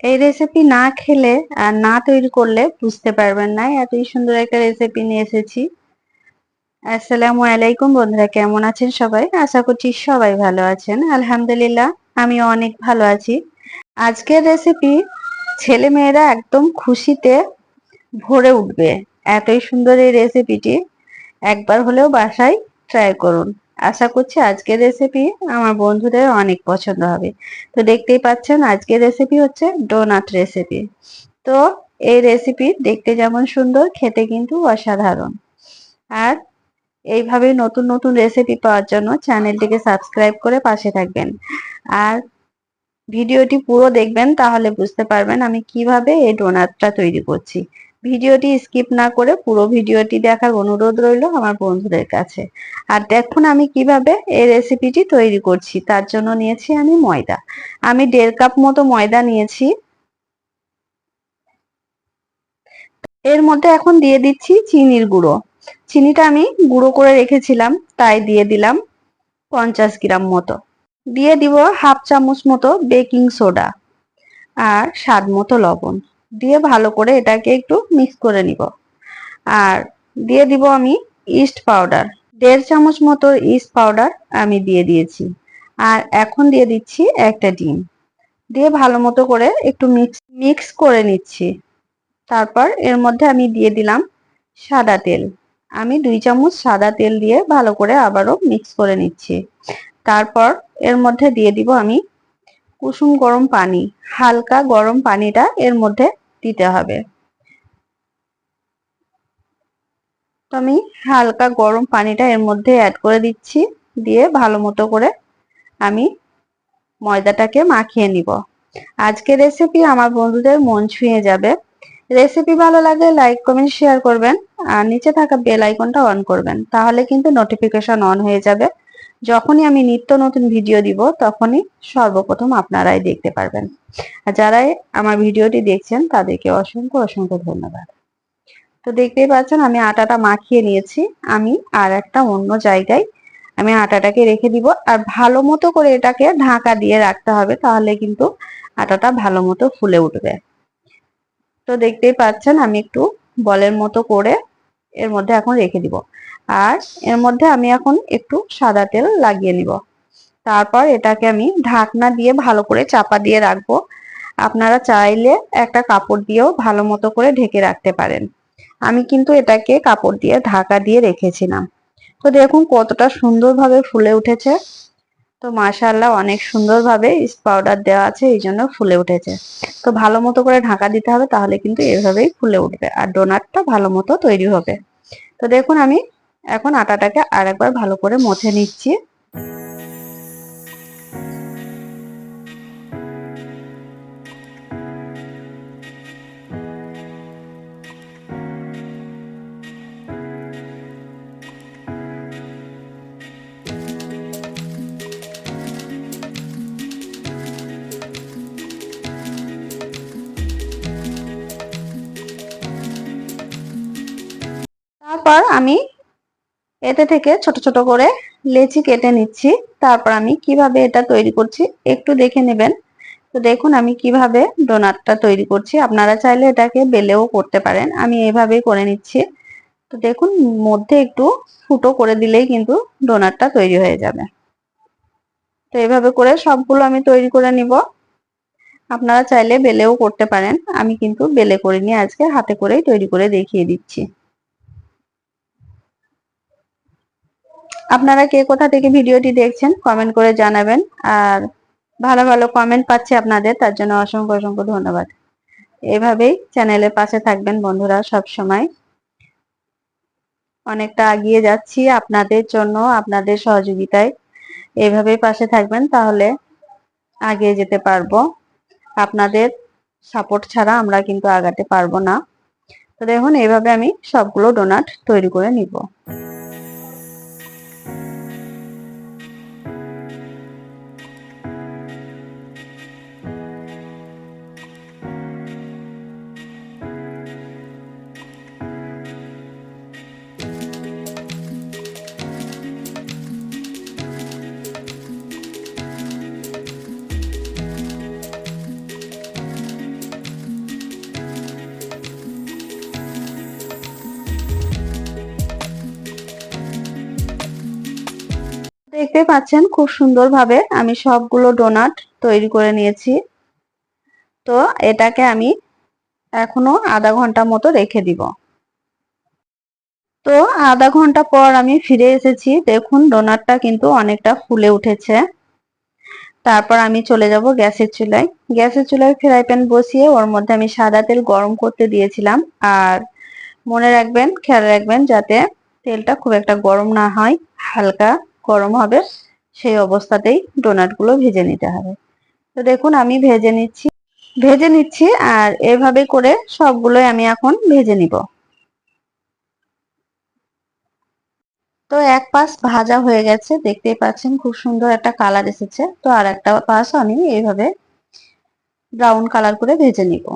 এই রেসিপি না খেলে আর না তৈরি করলে বুঝতে পারবেন না। এতই সুন্দর একটা রেসিপি নিয়ে এসেছি। আসসালামু আলাইকুম বন্ধুরা, কেমন আছেন সবাই? আশা করছি সবাই ভালো আছেন। আলহামদুলিল্লাহ আমি অনেক ভালো আছি। আজকের রেসিপি ছেলে মেয়েরা একদম খুশিতে ভরে উঠবে। এতই সুন্দর এই রেসিপিটি একবার হলেও বাসায় ট্রাই করুন। আশা করছি আজকের রেসিপি আমার বন্ধুদের অনেক পছন্দ হবে। তো দেখতেই পাচ্ছেন, আজকের রেসিপি হচ্ছে ডোনাট রেসিপি তো এই রেসিপি দেখতে যেমন সুন্দর, খেতে কিন্তু অসাধারণ। আর এইভাবে নতুন নতুন রেসিপি পাওয়ার জন্য চ্যানেলটিকে সাবস্ক্রাইব করে পাশে থাকবেন। আর ভিডিওটি পুরো দেখবেন, তাহলে বুঝতে পারবেন আমি কীভাবে এই ডোনাটটা তৈরি করছি। ভিডিওটি স্কিপ না করে পুরো ভিডিওটি দেখার অনুরোধ রইল আমার বন্ধুদের কাছে। আর দেখুন আমি কীভাবে এই রেসিপিটি তৈরি করছি, তার জন্য নিয়েছি আমি ময়দা। আমি দেড় কাপ মতো ময়দা নিয়েছি। এর মধ্যে এখন দিয়ে দিচ্ছি চিনির গুঁড়ো। চিনিটা আমি গুঁড়ো করে রেখেছিলাম, তাই দিয়ে দিলাম পঞ্চাশ গ্রাম মতো। দিয়ে দিব হাফ চামচ মতো বেকিং সোডা আর স্বাদ মতো লবণ। দিয়ে ভালো করে এটাকে একটু মিক্স করে নিব। আর দিয়ে দিব আমি ইস্ট পাউডার দেড় চামচ মতো ইস্ট পাউডার আমি দিয়ে দিয়েছি। আর এখন দিয়ে দিচ্ছি একটা ডিম। দিয়ে ভালো মতো করে একটু মিক্স মিক্স করে নিচ্ছি। তারপর এর মধ্যে আমি দিয়ে দিলাম সাদা তেল। আমি দুই চামচ সাদা তেল দিয়ে ভালো করে আবারও মিক্স করে নিচ্ছি। তারপর এর মধ্যে দিয়ে দিব আমি কুসুম গরম পানি, হালকা গরম পানিটা এর মধ্যে দিতে হবে। তো আমি হালকা গরম পানিটা এর মধ্যে অ্যাড করে দিচ্ছি, দিয়ে ভালো মতো করে আমি ময়দাটাকে মাখিয়ে নিব। আজকে রেসিপি আমার বন্ধুদের মন ছুঁয়ে যাবে। রেসিপি ভালো লাগলে লাইক কমেন্ট শেয়ার করবেন, আর নিচে থাকা বেল আইকনটা অন করবেন, তাহলে কিন্তু নোটিফিকেশন অন হয়ে যাবে। যখনই আমি নিত্য নতুন ভিডিও দিব, তখনই সর্বপ্রথম আপনারাই দেখতে পারবেন। আর যারাই আমার ভিডিওটি দেখছেন, তাদেরকে অসংখ্য অসংখ্য ধন্যবাদ। তো দেখতেই পাচ্ছেন, আমি আটাটা মাখিয়ে নিয়েছি। আমি আর একটা অন্য জায়গায় আমি আটাটাকে রেখে দিব। আর ভালো মতো করে এটাকে ঢাকা দিয়ে রাখতে হবে, তাহলে কিন্তু আটাটা ভালো মতো ফুলে উঠবে। তো দেখতেই পাচ্ছেন, আমি একটু বলের মতো করে এর মধ্যে এখন রেখে দিব। আর এর মধ্যে আমি এখন একটু সাদা তেল লাগিয়ে নিব। তারপর এটাকে আমি ঢাকনা দিয়ে ভালো করে চাপা দিয়ে রাখব। আপনারা চাইলে একটা কাপড় দিয়েও ভালো মতো করে ঢেকে রাখতে পারেন। আমি কিন্তু এটাকে কাপড় দিয়ে ঢাকা দিয়ে রেখেছিলাম। তো দেখুন কতটা সুন্দরভাবে ফুলে উঠেছে। তো মাশাল্লাহ অনেক সুন্দরভাবে পাউডার দেওয়া আছে, এই জন্য ফুলে উঠেছে। তো ভালো মতো করে ঢাকা দিতে হবে, তাহলে কিন্তু এভাবেই ফুলে উঠবে। আর ডোনাটটা ভালো মতো তৈরি হবে। তো দেখুন আমি এখন আটাটাকে আরেকবার ভালো করে মথে নিচ্ছি। তারপর আমি এতে থেকে ছোট ছোট করে লেচি কেটে নিচ্ছি। তারপর আমি কীভাবে এটা তৈরি করছি একটু দেখে নেবেন। তো দেখুন, আমি কীভাবে ডোনাটটা তৈরি করছি। আপনারা চাইলে এটাকে বেলেও করতে পারেন। আমি এভাবেই করে নিচ্ছি। তো দেখুন, মধ্যে একটু ফুটো করে দিলেই কিন্তু ডোনাটটা তৈরি হয়ে যাবে। তো এভাবে করে সবগুলো আমি তৈরি করে নিব। আপনারা চাইলে বেলেও করতে পারেন। আমি কিন্তু বেলে করিনি, আজকে হাতে করেই তৈরি করে দেখিয়ে দিচ্ছি। আপনারা কে কোথা থেকে ভিডিওটি দেখছেন কমেন্ট করে জানাবেন। আর ভালো ভালো কমেন্ট পাচ্ছি আপনাদের, তার জন্য অসংখ্য অসংখ্য ধন্যবাদ। এভাবেই চ্যানেলের পাশে থাকবেন বন্ধুরা সব সময় অনেকটা আগিয়ে যাচ্ছি আপনাদের জন্য, আপনাদের সহযোগিতায়। এভাবেই পাশে থাকবেন, তাহলে আগিয়ে যেতে পারব। আপনাদের সাপোর্ট ছাড়া আমরা কিন্তু আগাতে পারব না। তো দেখুন এইভাবে আমি সবগুলো ডোনাট তৈরি করে নিব। দেখতে পাচ্ছেন খুব সুন্দরভাবে আমি সবগুলো ডোনাট তৈরি করে নিয়েছি। তো এটাকে আমি এখনও আধা ঘণ্টা মতো রেখে দিব। তো আধা ঘণ্টা পর আমি ফিরে এসেছি। দেখুন, ডোনাটটা কিন্তু অনেকটা ফুলে উঠেছে। তারপর আমি চলে যাব গ্যাসের চুলায়। গ্যাসের চুলায় ফ্রাই প্যান বসিয়ে ওর মধ্যে আমি সাদা তেল গরম করতে দিয়েছিলাম। আর মনে রাখবেন, খেয়াল রাখবেন, যাতে তেলটা খুব একটা গরম না হয়, হালকা। গরম হবে, সেই অবস্থাতেই ডোনাটগুলো ভেজে নিতে হবে। তো দেখুন, আমি ভেজে নিচ্ছি ভেজে নিচ্ছি আর এভাবে করে সবগুলোই আমি এখন ভেজে নিব। তো এক পাশ ভাজা হয়ে গেছে, দেখতেই পাচ্ছেন খুব সুন্দর একটা কালার এসেছে। তো আর একটা পাশ আমি এইভাবে ব্রাউন কালার করে ভেজে নিব।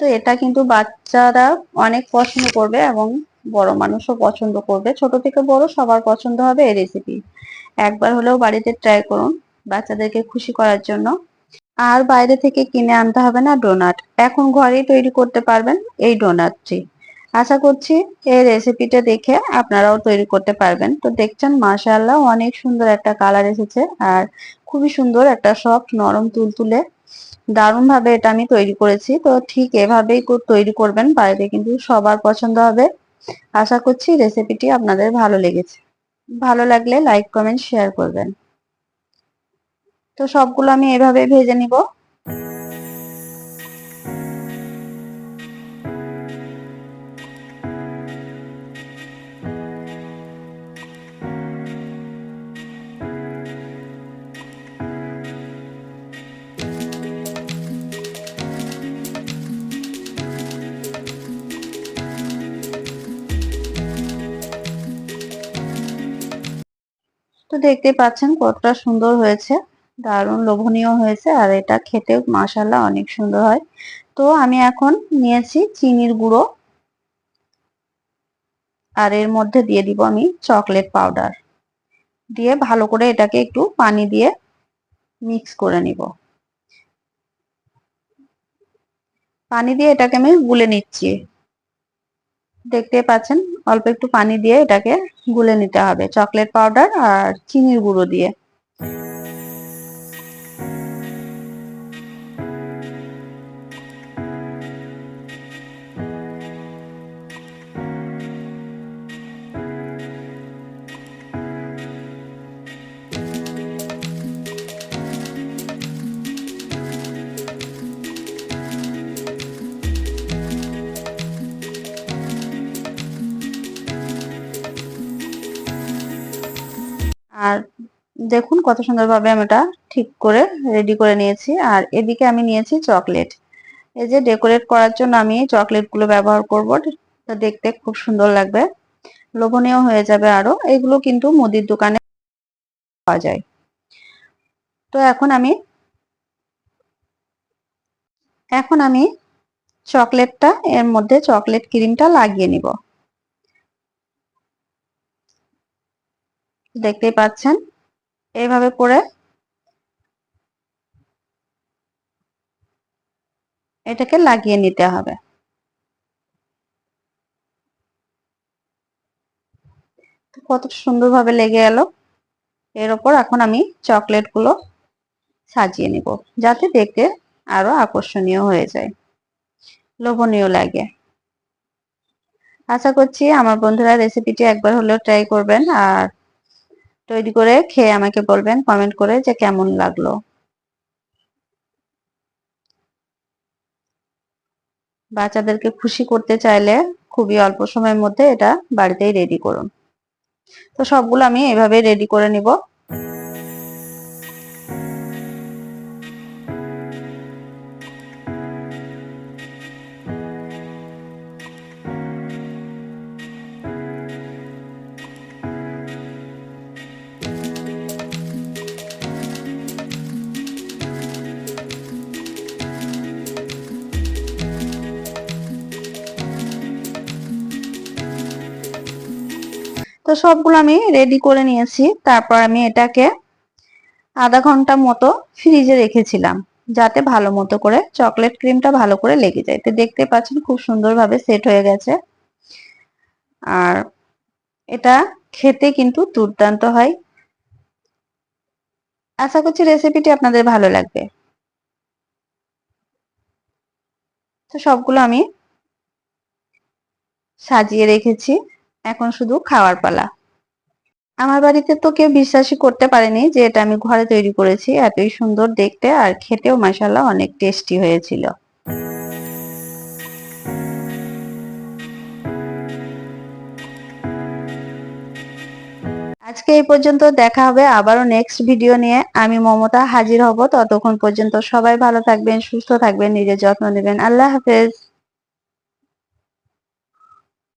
তো এটা কিন্তু বাচ্চারা অনেক পছন্দ করবে এবং বড় মানুষও পছন্দ করবে। ছোট থেকে বড় সবার পছন্দ হবে এই রেসিপি একবার হলেও বাড়িতে ট্রাই করুন বাচ্চাদেরকে খুশি করার জন্য। আর বাইরে থেকে কিনে আনতে হবে না ডোনাট এখন ঘরেই তৈরি করতে পারবেন এই ডোনাটটি আশা করছি এই রেসিপিটা দেখে আপনারাও তৈরি করতে পারবেন। তো দেখছেন মাশাআল্লাহ অনেক সুন্দর একটা কালার এসেছে আর খুবই সুন্দর একটা সফট নরম তুলতুলে দারুণ ভাবে এটা আমি তৈরি করেছি। তো ঠিক এভাবেই তৈরি করবেন। বাড়িতে কিন্তু সবার পছন্দ হবে। আশা করছি রেসিপিটি আপনাদের ভালো লেগেছে। ভালো লাগলে লাইক কমেন্ট শেয়ার করবেন। তো সবগুলো আমি এভাবে ভেজে নিব। তো দেখতে পাচ্ছেন কতটা সুন্দর হয়েছে। দারুণ লোভনীয় হয়েছে আর এটা খেতে মাসাল্লাহ অনেক সুন্দর হয়। তো আমি এখন নিয়েছি চিনির গুঁড়ো। আর এর মধ্যে দিয়ে দিব আমি চকলেট পাউডার। দিয়ে ভালো করে এটাকে একটু পানি দিয়ে মিক্স করে নিব। পানি দিয়ে এটাকে আমি গুলে নিচ্ছি। দেখতে পাচ্ছেন, অল্প একটু পানি দিয়ে এটাকে গুলে নিতে হবে। চকলেট পাউডার আর চিনির গুঁড়ো দিয়ে। আর দেখুন কত সুন্দরভাবে আমি এটা ঠিক করে রেডি করে নিয়েছি। আর এদিকে আমি নিয়েছি চকলেট এই যে ডেকোরেট করার জন্য আমি চকলেটগুলো ব্যবহার করব। তো দেখতে খুব সুন্দর লাগবে। লোভনীয় হয়ে যাবে আরও। এগুলো কিন্তু মুদির দোকানে পাওয়া যায়। তো এখন আমি এখন আমি চকলেটটা এর মধ্যে চকলেট ক্রিমটা লাগিয়ে নিব। দেখতেই পাচ্ছেন। এইভাবে করে এটাকে লাগিয়ে নিতে হবে। কত সুন্দরভাবে লেগে গেল এর ওপর এখন আমি চকলেটগুলো সাজিয়ে নিব, যাতে দেখতে আরও আকর্ষণীয় হয়ে যায়। লোভনীয় লাগে। আশা করছি আমার বন্ধুরা রেসিপিটি একবার হলেও ট্রাই করবেন। আর তৈরি করে খেয়ে আমাকে বলবেন কমেন্ট করে যে কেমন লাগল। বাচ্চাদেরকে খুশি করতে চাইলে খুবই অল্প সময়ের মধ্যে এটা বাড়িতেই রেডি করুন। তো সবগুলো আমি এভাবে রেডি করে নিব। তো সবগুলো আমি রেডি করে নিয়েছি। তারপর আমি এটাকে আধা ঘণ্টা মতো ফ্রিজে রেখেছিলাম, যাতে ভালো মতো করে চকলেট ক্রিমটা ভালো করে লেগে যায়। তো দেখতে পাচ্ছেন খুব সুন্দরভাবে সেট হয়ে গেছে। আর এটা খেতে কিন্তু দুর্দান্ত হয়। আশা করছি রেসিপিটি আপনাদের ভালো লাগবে। তো সবগুলো আমি সাজিয়ে রেখেছি। এখন শুধু খাওয়ার পালা। আমার বাড়িতে তো কেউ বিশ্বাসই করতে পারেনি যে এটা আমি ঘরে তৈরি করেছি। এতই সুন্দর দেখতে আর খেতেও মাসাল্লাহ অনেক টেস্টি হয়েছিল। আজকে এই পর্যন্ত দেখা হবে আবারও নেক্সট ভিডিও নিয়ে। আমি মমতা হাজির হব। ততক্ষণ পর্যন্ত সবাই ভালো থাকবেন, সুস্থ থাকবেন, নিজের যত্ন নেবেন। আল্লাহ হাফেজ।